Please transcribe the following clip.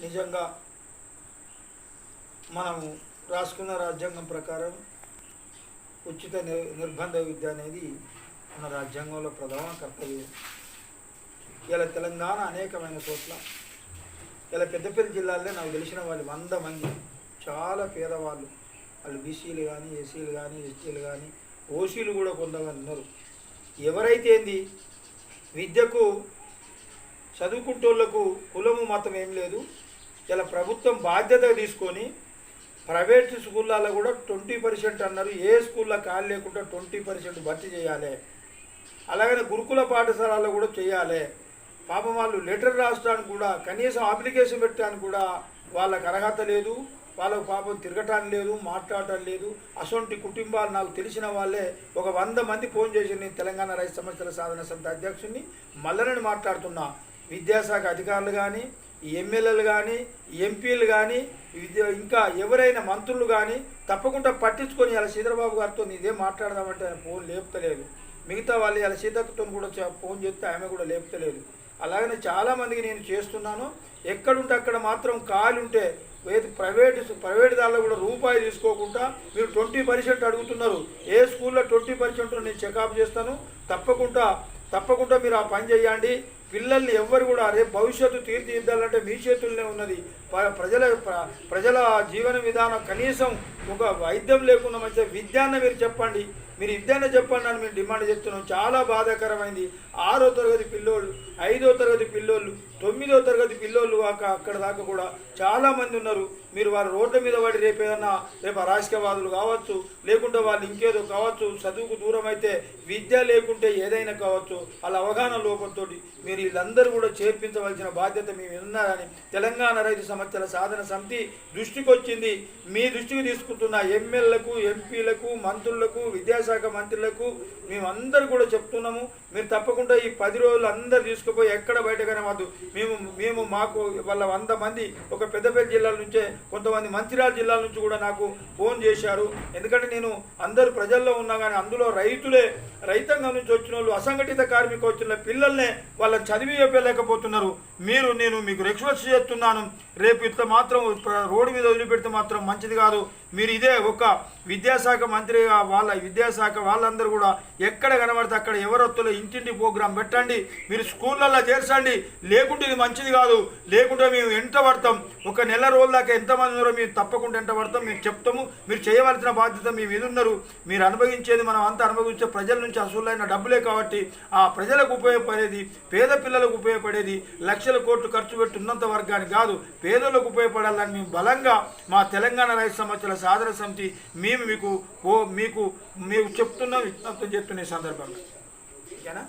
నిజంగా మనము రాసుకున్న రాజ్యాంగం ప్రకారం ఉచిత నిర్బంధ విద్య అనేది మన రాజ్యాంగంలో ప్రధాన కర్తవ్యం. ఇలా తెలంగాణ అనేకమైన చోట్ల ఇలా పెద్దపల్లి జిల్లాలో నాకు తెలిసిన వాళ్ళు వంద మంది చాలా పేదవాళ్ళు. వాళ్ళు బీసీలు కానీ ఎస్సీలు కానీ ఎస్టీలు కానీ ఓసీలు కూడా కొంతమంది ఉన్నారు. ఎవరైతే ఏంది? విద్యకు చదువుకుంటోళ్ళకు కులము మతం ఏం లేదు. ఇలా ప్రభుత్వం బాధ్యత తీసుకొని ప్రైవేట్ స్కూళ్ళల్లో కూడా ట్వంటీ పర్సెంట్ అన్నారు. ఏ స్కూల్లో ఖాళీ లేకుండా ట్వంటీ పర్సెంట్ భర్తీ చేయాలి. అలాగనే గురుకుల పాఠశాలలో కూడా చేయాలి. పాపం వాళ్ళు లెటర్ రాసడానికి కూడా కనీసం అప్లికేషన్ పెట్టడానికి కూడా వాళ్ళకు అర్హత లేదు. వాళ్ళకు పాపం తిరగటానికి లేదు మాట్లాడటం లేదు. అసొంటి కుటుంబాలు నాకు తెలిసిన వాళ్ళే ఒక వంద మంది ఫోన్ చేసి నేను తెలంగాణ రైతు సమస్యల సాధన సమితి అధ్యక్షుడిని మల్లనని మాట్లాడుతున్నా. విద్యాశాఖ అధికారులు కానీ ఎమ్మెల్యేలు కానీ ఎంపీలు కానీ విద్య ఇంకా ఎవరైనా మంత్రులు కానీ తప్పకుండా పట్టించుకొని ఇలా శ్రీధరబాబు గారితో ఇదే మాట్లాడదామంటే ఆయన ఫోన్ లేపుతలేదు. మిగతా వాళ్ళు ఇలా సీతక్కతో కూడా చే- ఫోన్ చేస్తే ఆమె కూడా లేపుతలేదు. అలాగనే చాలామందికి నేను చేస్తున్నాను. ఎక్కడుంటే అక్కడ మాత్రం ఖాళీ ఉంటే ఏది ప్రైవేట్ ప్రైవేట్ దానిలో కూడా రూపాయి తీసుకోకుండా మీరు ట్వంటీ పర్సెంట్ అడుగుతున్నారు. ఏ స్కూల్లో ట్వంటీ పర్సెంట్ నేను చెకప్ చేస్తాను. తప్పకుండా తప్పకుండా మీరు ఆ పని చేయండి. పిల్లల్ని ఎవ్వరు కూడా రేపు భవిష్యత్తు తీర్చిదిద్దాలంటే మీ చేతుల్లోనే ఉన్నది. ప్రజల ప్రజల జీవన విధానం కనీసం ఒక వైద్యం లేకుండా మంచి విద్యాన్న మీరు చెప్పండి. మీరు విద్యాన్న చెప్పండి అని మేము డిమాండ్ చేస్తున్నాం. చాలా బాధాకరమైంది. ఆరో తరగతి పిల్లోళ్ళు ఐదో తరగతి పిల్లోళ్ళు తొమ్మిదో తరగతి పిల్లోళ్ళు కాక అక్కడ దాకా కూడా చాలామంది ఉన్నారు. మీరు వారు రోడ్ల మీద పడి రేపు ఏదన్నా రేపు అరాజకవాదులు కావచ్చు లేకుంటే వాళ్ళు ఇంకేదో కావచ్చు చదువుకు దూరం అయితే విద్య లేకుంటే ఏదైనా కావచ్చు వాళ్ళ అవగాహన లోపంతో మీరు వీళ్ళందరూ కూడా చేర్పించవలసిన బాధ్యత మేము ఉన్నారని తెలంగాణ రైతు సమస్యల సాధన సమితి దృష్టికి వచ్చింది. మీ దృష్టికి తీసుకుంటున్న ఎమ్మెల్యేలకు ఎంపీలకు మంత్రులకు విద్యాశాఖ మంత్రులకు మేమందరూ కూడా చెప్తున్నాము. మీరు తప్పకుండా ఈ పది రోజులు అందరు తీసుకుపోయి ఎక్కడ బయట కనవద్దు మేము మేము మాకు వాళ్ళ వంద మంది ఒక పెద్దపల్లి జిల్లాల నుంచే కొంతమంది మంచిర్యాల జిల్లాల నుంచి కూడా నాకు ఫోన్ చేశారు. ఎందుకంటే నేను అందరు ప్రజల్లో ఉన్నా కానీ అందులో రైతులే రైతాంగం నుంచి వచ్చిన వాళ్ళు అసంఘటిత కార్మిక వచ్చిన పిల్లల్నే వాళ్ళ చదివి చెప్పలేకపోతున్నారు మీరు నేను మీకు రిక్వెస్ట్ చేస్తున్నాను. రేపు ఇట్లా మాత్రం రోడ్డు మీద వదిలిపెడితే మాత్రం మంచిది కాదు. మీరు ఇదే ఒక విద్యాశాఖ మంత్రిగా వాళ్ళ విద్యాశాఖ వాళ్ళందరూ కూడా ఎక్కడ కనబడితే అక్కడ ఎవరొత్తులో ఇంటింటి ప్రోగ్రాం పెట్టండి. మీరు స్కూళ్ళల్లో చేర్చండి. లేకుంటే ఇది మంచిది కాదు. లేకుంటే మేము ఎంత పడతాం? ఒక నెల రోజుల దాకా ఎంతమంది ఉన్నారో మేము తప్పకుండా ఎంత పడతాం? మేము చెప్తాము. మీరు చేయవలసిన బాధ్యత మీ మీద ఉన్నారు మీరు అనుభవించేది మనం అంతా అనుభవించే ప్రజల నుంచి అసూలైన డబ్బులే కాబట్టి ఆ ప్రజలకు ఉపయోగపడేది పేద పిల్లలకు ఉపయోగపడేది లక్షల కోట్లు ఖర్చు పెట్టి ఉన్నంత వర్గానికి కాదు. పేదలకు ఉపయోగపడాలని మేము బలంగా మా తెలంగాణ రైతు సమస్యల సాధన సమితి మేము మీకు ఓ మీకు మీకు చెప్తున్నాం విజ్ఞప్తం చెప్తున్న సందర్భంగా. ఓకేనా?